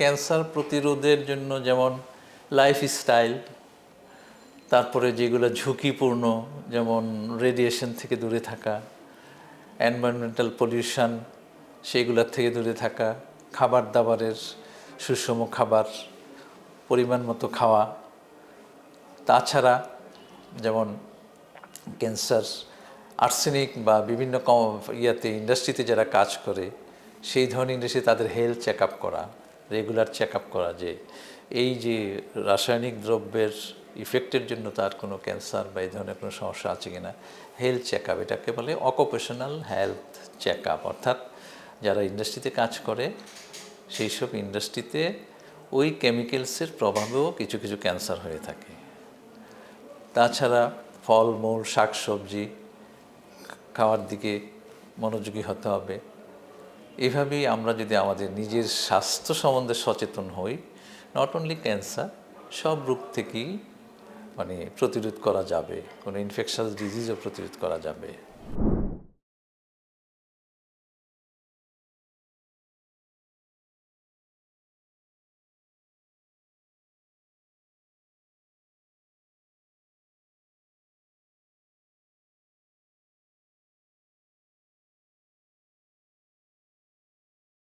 Cancer প্রতিরোধের জন্য যেমন লাইফস্টাইল তারপরে যেগুলো ঝুঁকিপূর্ণ, যেমন রেডিয়েশন থেকে দূরে থাকা এনভায়রনমেন্টাল পলিউশন সেগুলোর থেকে দূরে থাকা খাবার দাবারের সুষম খাবার, পরিমাণ মতো খাওয়া। তাছাড়া যেমন ক্যান্সার আর্সেনিক বা বিভিন্ন ইয়াতে ইন্ডাস্ট্রিতে যারা কাজ করে, সেই ধরনের ইন্ডাস্ট্রি তাদের হেলথ চেক আপ করা। রেগুলার চেক আপ করা যে এই যে রাসায়নিক দ্রব্যের ইফেক্টের জন্য তার কোনো ক্যান্সার বা এই ধরনের কোনো সমস্যা আছে কি না হেলথ চেক আপ এটাকে বলে অকুপেশনাল হেলথ চেক আপ অর্থাৎ যারা ইন্ডাস্ট্রিতে কাজ করে, সেই সব ইন্ডাস্ট্রিতে ওই কেমিক্যালসের প্রভাবেও কিছু কিছু ক্যান্সার হয়ে থাকে। তাছাড়া ফলমূল শাকসবজি, খাওয়ার দিকে মনোযোগী হতে হবে। এভাবেই আমরা যদি আমাদের নিজের স্বাস্থ্য সম্বন্ধে সচেতন হই নট অনলি ক্যান্সার সব রোগ থেকেই মানে প্রতিরোধ করা যাবে, কোনো ইনফেকশাস ডিজিজও প্রতিরোধ করা যাবে।